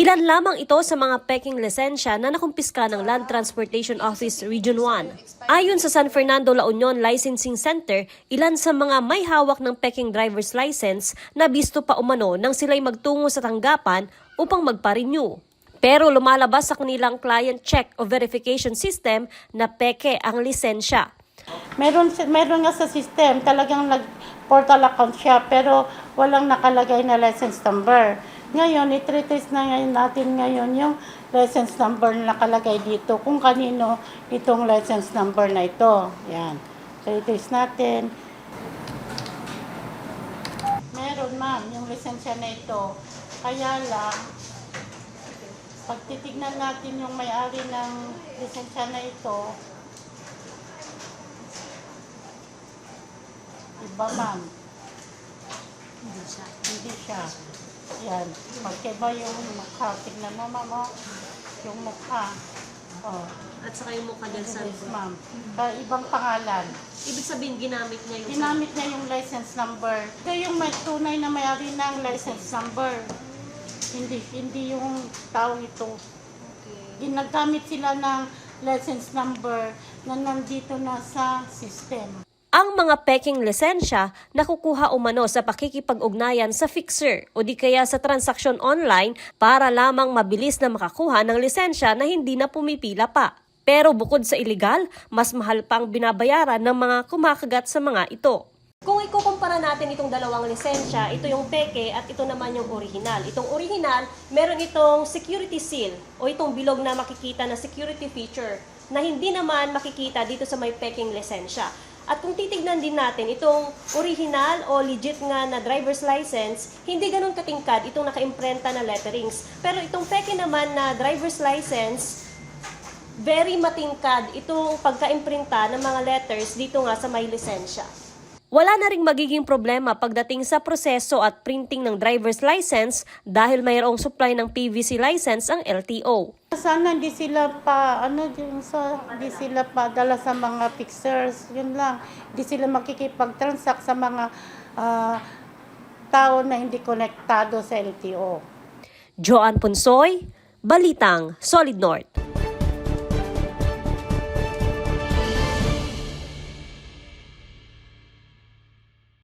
Ilan lamang ito sa mga peking lisensya na nakumpiska ng Land Transportation Office Region 1. Ayon sa San Fernando La Union Licensing Center, ilan sa mga may hawak ng peking driver's license na bisto pa umano nang sila'y magtungo sa tanggapan upang magpa-renew. Pero lumalabas sa kanilang client check o verification system na peke ang lisensya. Meron, meron nga sa system, talagang nag-portal account siya, pero walang nakalagay na license number. Ngayon, i-trace na ngayon natin ngayon yung license number na nakalagay dito, kung kanino itong license number na ito. Yan. So, i-trace natin. Meron, ma'am, yung lisensya na ito. Kaya lang, pag titignan natin yung may-ari ng lisensya na ito, Iba ma'am. Hindi siya. Hindi siya. Yan. Magkaiba yung mukha. Tignan mo ma'am oh. Yung mukha. Oh. At saka yung mukha Yes, ma'am. Ka- ibang pangalan. Ibig sabihin ginamit niya Ginamit niya yung license number. Ito yung may tunay na may-ari ng license number. Hindi, hindi yung tao ito. Ginagamit sila ng license number na nandito na sa system. Ang mga peking lisensya nakukuha umano sa pakikipag-ugnayan sa fixer o di kaya sa transaksyon online para lamang mabilis na makakuha ng lisensya na hindi na pumipila pa. Pero bukod sa illegal, mas mahal pa ang binabayaran ng mga kumakagat sa mga ito. Kung ikukumpara natin itong dalawang lisensya, ito yung peke at ito naman yung original. Itong original, meron itong security seal o itong bilog na makikita na security feature na hindi naman makikita dito sa may peking lisensya. At kung titignan din natin, itong original o legit nga na driver's license, hindi ganun katingkad itong nakaimprenta na letterings. Pero itong peke naman na driver's license, very matingkad itong pagka-imprinta ng mga letters dito nga sa may lisensya. Wala na ring magiging problema pagdating sa proseso at printing ng driver's license dahil mayroong supply ng PVC license ang LTO. Sana hindi sila pa, ano, sa, hindi sila pa dala sa mga fixers, yun lang. Hindi sila makikipag-transact sa mga ah, tao na hindi konektado sa LTO. Joan Ponsoy, Balitang, Solid North.